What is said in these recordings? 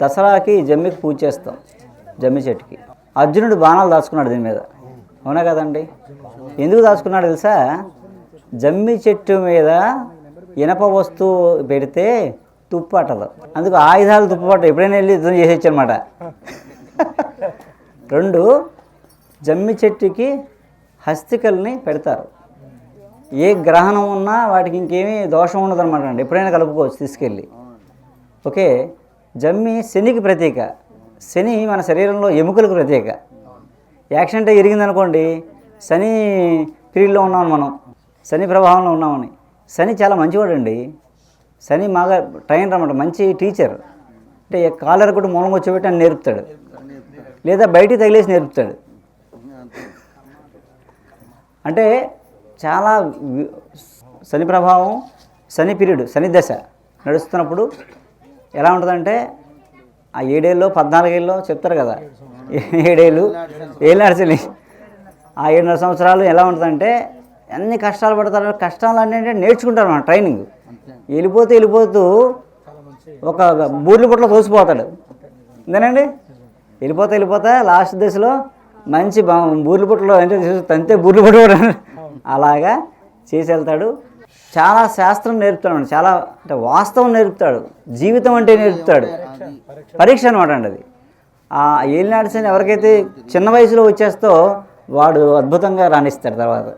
దసరాకి జమ్మికి పూజ చేస్తాం జమ్మి చెట్టుకి. అర్జునుడు బాణాలు దాచుకున్నాడు దీని మీద. అవునా కదండి? ఎందుకు దాచుకున్నాడు తెలుసా? జమ్మి చెట్టు మీద ఇనప వస్తువు పెడితే తుప్పట్టదు అందుకు ఆయుధాలు తుప్పు ఎప్పుడైనా వెళ్ళి యుద్ధం చేసేచ్చు అనమాట రెండు జమ్మి చెట్టుకి హస్తికల్ని పెడతారు. ఏ గ్రహణం ఉన్నా వాటికి ఇంకేమీ దోషం ఉండదు అనమాట అండి. ఎప్పుడైనా కలుపుకోవచ్చు తీసుకెళ్ళి. ఓకే? జమ్మి శనికి ప్రతీక. శని మన శరీరంలో ఎముకలకు ప్రతీక. యాక్సిడెంట్ ఇరిగిందనుకోండి శని పీరియడ్లో ఉన్నాం మనం శని ప్రభావంలో ఉన్నామని. శని చాలా మంచివాడండి. శని మాగా ట్రైనర్ రమ్మట మంచి టీచర్. అంటే కాలర్ కూడా మూలం వచ్చేపెట్టి అని నేర్పుతాడు. లేదా బయటికి తగిలేసి నేర్పుతాడు. అంటే చాలా శని ప్రభావం శని పీరియడ్ శని దశ నడుస్తున్నప్పుడు ఎలా ఉంటుందంటే ఆ ఏడేళ్ళు పద్నాలుగేళ్ళు చెప్తారు కదా. ఏడేళ్ళు ఏళ్ళు శని ఆ ఏడున్నర సంవత్సరాలు ఎలా ఉంటుందంటే ఎన్ని కష్టాలు పడతారు కష్టాలు అంటే నేర్చుకుంటారు మన ట్రైనింగ్. వెళ్ళిపోతూ వెళ్ళిపోతూ ఒక బూర్లు పుట్ల తోసిపోతాడు. అంతేనండి వెళ్ళిపోతా వెళ్ళిపోతా లాస్ట్ దశలో మంచి బూర్లు పుట్టలో అంటే తంతే బూర్లు పుట్ట అలాగా చేసి వెళ్తాడు. చాలా శాస్త్రం నేర్పుతాడు చాలా అంటే వాస్తవం నేర్పుతాడు. జీవితం అంటే నేర్పుతాడు. పరీక్ష అనమాట అండి అది. ఆ ఏలినాడు శని ఎవరికైతే చిన్న వయసులో వచ్చేస్తో వాడు అద్భుతంగా రాణిస్తాడు తర్వాత.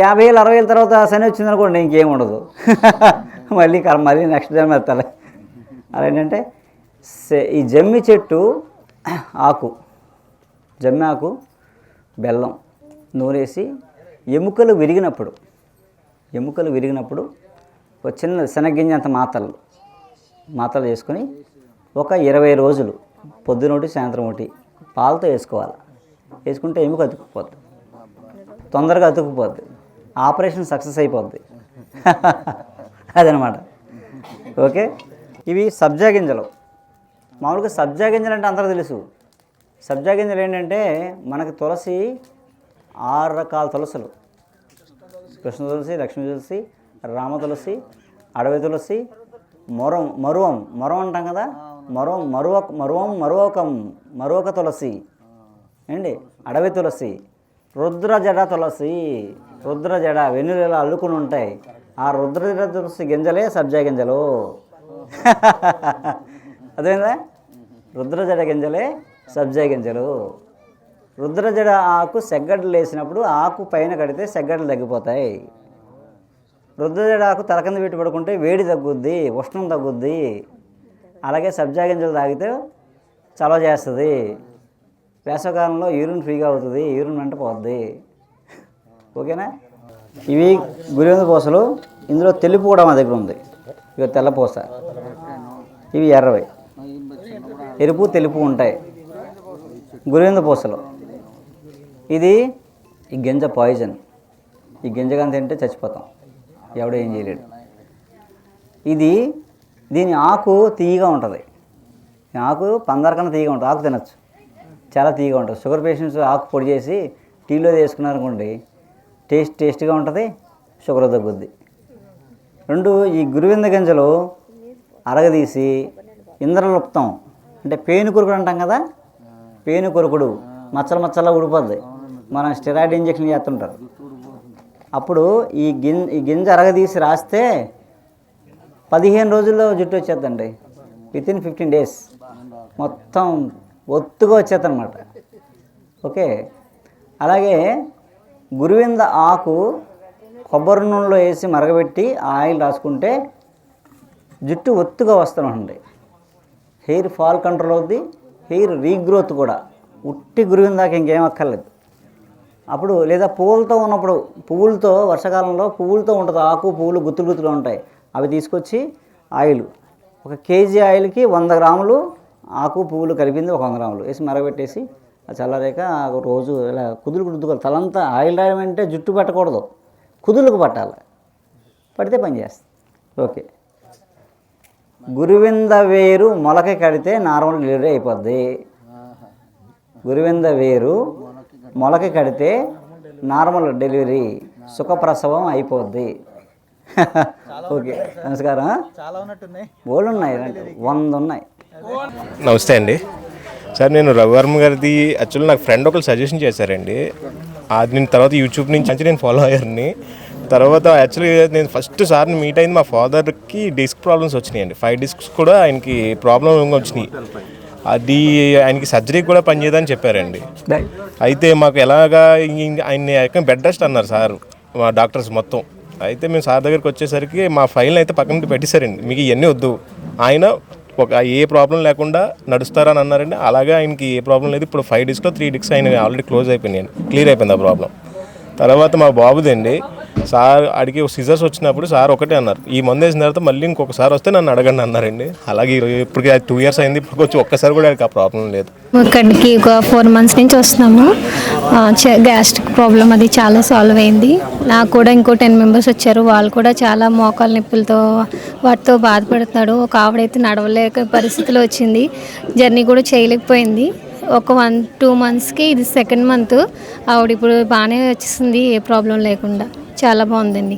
యాభై ఏళ్ళు అరవై ఏళ్ళ తర్వాత శని వచ్చిందనుకోండి ఇంకేం ఉండదు. మళ్ళీ కర్మ మళ్ళీ నెక్స్ట్ జన్మ ఎత్తాలి. అలా ఏంటంటే ఈ జమ్మి చెట్టు ఆకు జమ్మి ఆకు బెల్లం నూరేసి ఎముకలు విరిగినప్పుడు ఎముకలు విరిగినప్పుడు ఒక చిన్న శనగింజ అంత మాతలు మాతలు చేసుకొని ఒక ఇరవై రోజులు పొద్దునొకటి సాయంత్రం ఒకటి పాలతో వేసుకోవాలి. వేసుకుంటే ఎముక అతుక్కుపోద్ది. తొందరగా అతుక్కుపోద్ది. ఆపరేషన్ సక్సెస్ అయిపోద్ది. అదనమాట. ఓకే? ఇవి సబ్జా గింజలు. మామూలుగా సబ్జా గింజలు అంటే అందరూ తెలుసు. సబ్జా గింజలు ఏంటంటే మనకి తులసి ఆరు రకాల తులసులు. కృష్ణ తులసి లక్ష్మీ తులసి రామ తులసి అడవి తులసి మొరం మరువం మరువం అంటాం కదా? మరువం మరువ మరువం మరువకం మరువక తులసి. ఏండి అడవి తులసి రుద్ర జడ తులసి రుద్ర జడ వెన్నులు అల్లుకుని ఉంటాయి. ఆ రుద్ర జడ తులసి గింజలే సబ్జా గింజలు. అదేందా? రుద్ర జడ గింజలే సబ్జా గింజలు. రుద్రజడ ఆకు సెగ్గడ్డలు వేసినప్పుడు ఆకు పైన కడితే సెగ్గడ్లు తగ్గిపోతాయి. రుద్రజడ ఆకు తల కింద పెట్టి పడుకుంటే వేడి తగ్గుద్ది ఉష్ణం తగ్గుద్ది. అలాగే సబ్జా గింజలు తాగితే చలవ చేస్తుంది. వేసవకాలంలో యూరిన్ ఫ్రీగా అవుతుంది యూరిన్ వెంట పోద్ది. ఓకేనా? ఇవి గురివంద పూసలు ఇందులో తెలుపు కూడా మా దగ్గర ఉంది. ఇక తెల్ల పూస. ఇవి ఎర్రవి. ఎరుపు తెలుపు ఉంటాయి. గురివింద పూసలు. ఇది ఈ గింజ పాయిజన్ ఈ గింజ కానీ తింటే చచ్చిపోతాం. ఎవడో ఏం చేయలేడు. ఇది దీని ఆకు తీయగా ఉంటుంది. ఆకు పందరకన్నా తీయగా ఉంటుంది. ఆకు తినచ్చు. చాలా తీయగా ఉంటుంది. షుగర్ పేషెంట్స్ ఆకు పొడి చేసి టీలో వేసుకున్నారనుకోండి టేస్ట్ టేస్ట్గా ఉంటుంది షుగర్ తగ్గుద్ది. రెండు ఈ గురువింద గింజలు అరగదీసి ఇంద్రలుప్తం అంటే పేను కొరుకుడు అంటాం కదా? పేను కొరుకుడు మచ్చలు మచ్చలా ఊడిపోద్ది. మనం స్టెరాయిడ్ ఇంజక్షన్ చేస్తుంటారు. అప్పుడు ఈ గిన్ ఈ గింజ అరగదీసి రాస్తే పదిహేను రోజుల్లో జుట్టు వచ్చేద్దండి. విత్ ఇన్ ఫిఫ్టీన్ డేస్ మొత్తం ఒత్తుగా వచ్చేది అనమాట ఓకే? అలాగే గురువింద ఆకు కొబ్బరి నూనెలో వేసి మరగబెట్టి ఆయిల్ రాసుకుంటే జుట్టు ఒత్తుగా వస్తుందండి హెయిర్ ఫాల్ కంట్రోల్ అవుద్ది. హెయిర్ రీగ్రోత్ కూడా. ఉట్టి గురువిందాక ఇంకేం అక్కర్లేదు. అప్పుడు లేదా పువ్వులతో ఉన్నప్పుడు పువ్వులతో వర్షాకాలంలో పువ్వులతో ఉంటుంది ఆకు పువ్వులు గుత్తులు గుత్తులు ఉంటాయి. అవి తీసుకొచ్చి ఆయిల్. ఒక కేజీ ఆయిల్కి వంద గ్రాములు ఆకు పువ్వులు కలిపింది ఒక వంద గ్రాములు. వేసి మరగబెట్టేసి చల్లారేక రోజు ఇలా కుదులు రుద్దుకోవాలి. తలంతా ఆయిల్ రాయడం అంటే జుట్టు పట్టకూడదు. కుదులకు పట్టాలి. పడితే పని చేస్తుంది. ఓకే. గురువింద వేరు మొలక కడితే నార్మల్ డెలివరీ అయిపోద్ది. గురువింద వేరు మొలక కడితే నార్మల్ డెలివరీ సుఖప్రసవం అయిపోద్ది. ఓకే నమస్కారం. చాలా ఉన్నట్టున్నాయి. బోళ్ళు ఉన్నాయి వంద ఉన్నాయి నమస్తే అండి. సార్ నేను రవివర్మ గారిది యాక్చువల్లీ నాకు ఫ్రెండ్ ఒకరు సజెషన్ చేశారండి. అది నేను తర్వాత యూట్యూబ్ నుంచి మంచి నేను ఫాలో అయ్యారని. తర్వాత యాక్చువల్లీ నేను ఫస్ట్ సార్ని మీట్ అయింది మా ఫాదర్కి డిస్క్ ప్రాబ్లమ్స్ వచ్చినాయండి. ఫైవ్ డిస్క్స్ కూడా ఆయనకి ప్రాబ్లం వచ్చినాయి. అది ఆయనకి సర్జరీ కూడా పనిచేయదని చెప్పారండి. అయితే మాకు ఎలాగా ఆయన్ని బెడ్ రెస్ట్ అన్నారు సార్ మా డాక్టర్స్ మొత్తం. అయితే మేము సార్ దగ్గరికి వచ్చేసరికి మా ఫైల్ని అయితే పక్కన పెట్టి పెట్టేశారండి. మీకు ఇవన్నీ వద్దు. ఆయన ఒక ఏ ప్రాబ్లం లేకుండా నడుస్తారని అన్నారండి. అలాగే ఆయనకి ఏ ప్రాబ్లం లేదు. ఇప్పుడు ఫైవ్ డేస్లో త్రీ డేస్ ఆయన ఆల్రెడీ క్లోజ్ అయిపోయినాయి క్లియర్ అయిపోయింది ఆ ప్రాబ్లం తర్వాత మా బాబుదండి సార్ అడిగి సిజర్స్ వచ్చినప్పుడు సార్ ఒకటే అన్నారు. ఈ మందు వేసిన తర్వాత మళ్ళీ ఇంకొకసారి వస్తే నన్ను అడగండి అన్నారండి. అలాగే ఇప్పటికి టూ ఇయర్స్ అయింది. ఇప్పుడు వచ్చి ఒక్కసారి కూడా ఆ ప్రాబ్లం లేదు. ఇక్కడికి ఒక ఫోర్ మంత్స్ నుంచి వస్తున్నాము. గ్యాస్ట్రిక్ ప్రాబ్లం అది చాలా సాల్వ్ అయింది. నాకు కూడా ఇంకో టెన్ మెంబర్స్ వచ్చారు. వాళ్ళు కూడా చాలా మోకాల నొప్పులతో వాటితో బాధపడుతున్నాడు. ఒక ఆవిడైతే నడవలేక పరిస్థితిలో వచ్చింది. జర్నీ కూడా చేయలేకపోయింది. ఒక వన్ టూ మంత్స్కి ఇది సెకండ్ మంత్ ఆవిడ ఇప్పుడు బాగానే వచ్చేసింది. ఏ ప్రాబ్లం లేకుండా. చాలా బాగుందండి.